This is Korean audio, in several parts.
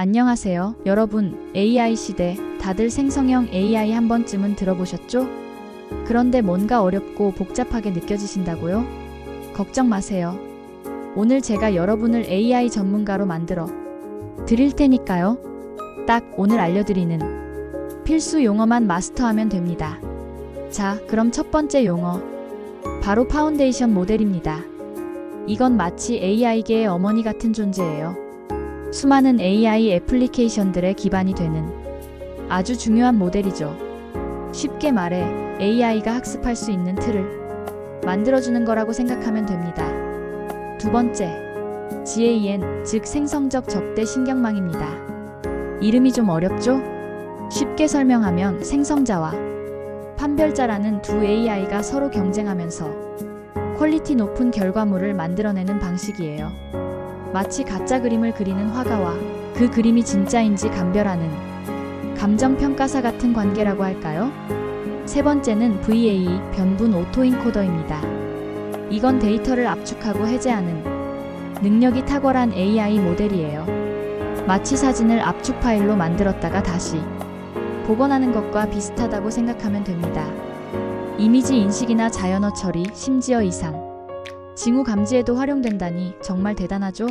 안녕하세요. 여러분, AI 시대, 다들 생성형 AI 한 번쯤은 들어보셨죠? 그런데 뭔가 어렵고 복잡하게 느껴지신다고요? 걱정 마세요. 오늘 제가 여러분을 AI 전문가로 만들어 드릴 테니까요. 딱 오늘 알려드리는 필수 용어만 마스터하면 됩니다. 자, 그럼 첫 번째 용어. 바로 파운데이션 모델입니다. 이건 마치 AI계의 어머니 같은 존재예요. 수많은 AI 애플리케이션들의 기반이 되는 아주 중요한 모델이죠. 쉽게 말해 AI가 학습할 수 있는 틀을 만들어주는 거라고 생각하면 됩니다. 두 번째, GAN, 즉 생성적 적대 신경망입니다. 이름이 좀 어렵죠? 쉽게 설명하면 생성자와 판별자라는 두 AI가 서로 경쟁하면서 퀄리티 높은 결과물을 만들어내는 방식이에요. 마치 가짜 그림을 그리는 화가와 그 그림이 진짜인지 감별하는 감정평가사 같은 관계라고 할까요? 세 번째는 VA, 변분 오토인코더입니다. 이건 데이터를 압축하고 해제하는 능력이 탁월한 AI 모델이에요. 마치 사진을 압축 파일로 만들었다가 다시 복원하는 것과 비슷하다고 생각하면 됩니다. 이미지 인식이나 자연어 처리, 심지어 이상, 징후 감지에도 활용된다니 정말 대단하죠?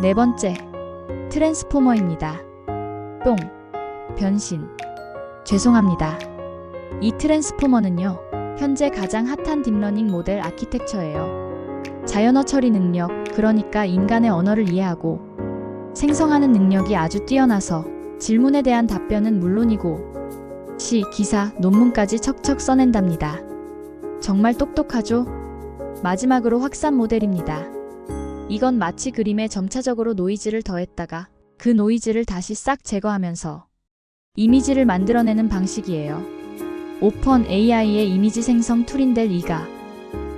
네 번째, 트랜스포머입니다. 똥, 변신. 죄송합니다. 이 트랜스포머는요, 현재 가장 핫한 딥러닝 모델 아키텍처예요. 자연어 처리 능력, 그러니까 인간의 언어를 이해하고 생성하는 능력이 아주 뛰어나서 질문에 대한 답변은 물론이고 시, 기사, 논문까지 척척 써낸답니다. 정말 똑똑하죠? 마지막으로 확산 모델입니다. 이건 마치 그림에 점차적으로 노이즈를 더했다가 그 노이즈를 다시 싹 제거하면서 이미지를 만들어내는 방식이에요. 오펀 AI의 이미지 생성 툴인 델 이가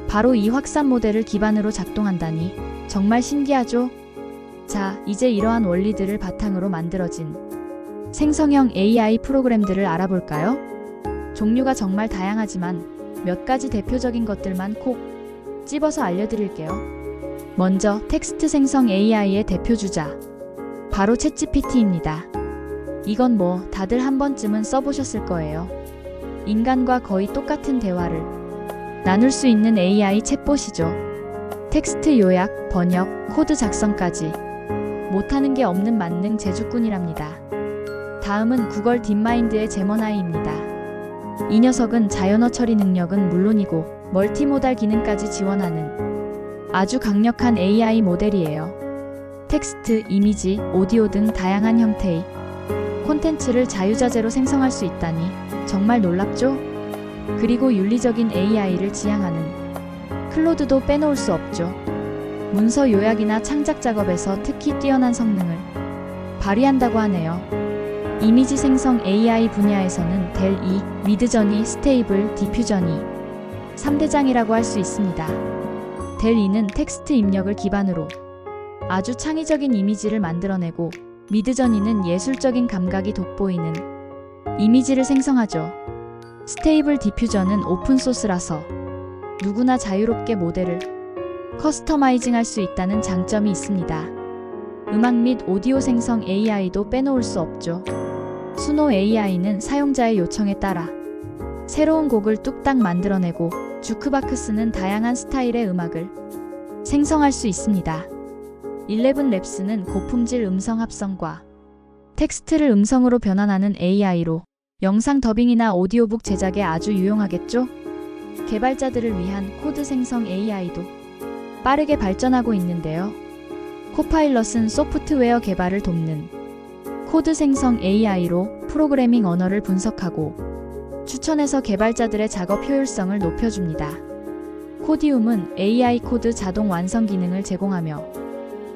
바로 이 확산 모델을 기반으로 작동한다니 정말 신기하죠? 자, 이제 이러한 원리들을 바탕으로 만들어진 생성형 AI 프로그램들을 알아볼까요? 종류가 정말 다양하지만 몇 가지 대표적인 것들만 콕 집어서 알려드릴게요. 먼저 텍스트 생성 AI의 대표 주자. 바로 챗GPT입니다. 이건 뭐 다들 한 번쯤은 써보셨을 거예요. 인간과 거의 똑같은 대화를 나눌 수 있는 AI 챗봇이죠. 텍스트 요약, 번역, 코드 작성까지 못하는 게 없는 만능 제주꾼이랍니다. 다음은 구글 딥마인드의 제머나이입니다. 이 녀석은 자연어 처리 능력은 물론이고 멀티모달 기능까지 지원하는 아주 강력한 AI 모델이에요. 텍스트, 이미지, 오디오 등 다양한 형태의 콘텐츠를 자유자재로 생성할 수 있다니 정말 놀랍죠? 그리고 윤리적인 AI를 지향하는 클로드도 빼놓을 수 없죠. 문서 요약이나 창작 작업에서 특히 뛰어난 성능을 발휘한다고 하네요. 이미지 생성 AI 분야에서는 델 E, 미드저니, 스테이블, 디퓨저니 3대장이라고 할 수 있습니다. 델 E는 텍스트 입력을 기반으로 아주 창의적인 이미지를 만들어내고 미드저니는 예술적인 감각이 돋보이는 이미지를 생성하죠. 스테이블 디퓨저는 오픈소스라서 누구나 자유롭게 모델을 커스터마이징 할 수 있다는 장점이 있습니다. 음악 및 오디오 생성 AI도 빼놓을 수 없죠. 수노 AI는 사용자의 요청에 따라 새로운 곡을 뚝딱 만들어내고 주크바크스는 다양한 스타일의 음악을 생성할 수 있습니다. 11랩스는 고품질 음성 합성과 텍스트를 음성으로 변환하는 AI로 영상 더빙이나 오디오북 제작에 아주 유용하겠죠? 개발자들을 위한 코드 생성 AI도 빠르게 발전하고 있는데요. 코파일럿은 소프트웨어 개발을 돕는 코드 생성 AI로 프로그래밍 언어를 분석하고 추천해서 개발자들의 작업 효율성을 높여줍니다. 코디움은 AI 코드 자동 완성 기능을 제공하며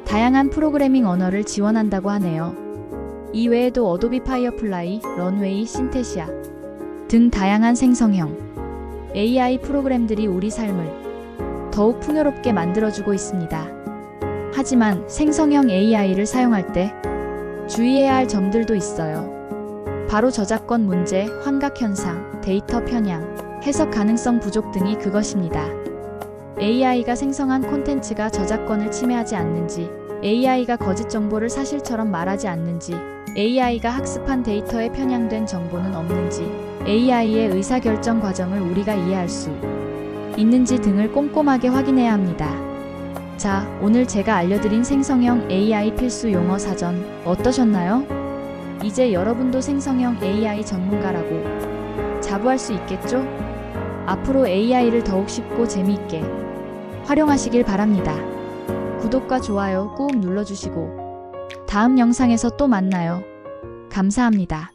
다양한 프로그래밍 언어를 지원한다고 하네요. 이 외에도 어도비 파이어플라이, 런웨이, 신테시아 등 다양한 생성형 AI 프로그램들이 우리 삶을 더욱 풍요롭게 만들어주고 있습니다. 하지만 생성형 AI를 사용할 때 주의해야 할 점들도 있어요. 바로 저작권 문제, 환각 현상, 데이터 편향, 해석 가능성 부족 등이 그것입니다. AI가 생성한 콘텐츠가 저작권을 침해하지 않는지 AI가 거짓 정보를 사실처럼 말하지 않는지, AI가 학습한 데이터에 편향된 정보는 없는지, AI의 의사결정 과정을 우리가 이해할 수 있는지 등을 꼼꼼하게 확인해야 합니다. 자, 오늘 제가 알려드린 생성형 AI 필수 용어 사전 어떠셨나요? 이제 여러분도 생성형 AI 전문가라고 자부할 수 있겠죠? 앞으로 AI를 더욱 쉽고 재미있게 활용하시길 바랍니다. 구독과 좋아요 꾹 눌러주시고 다음 영상에서 또 만나요. 감사합니다.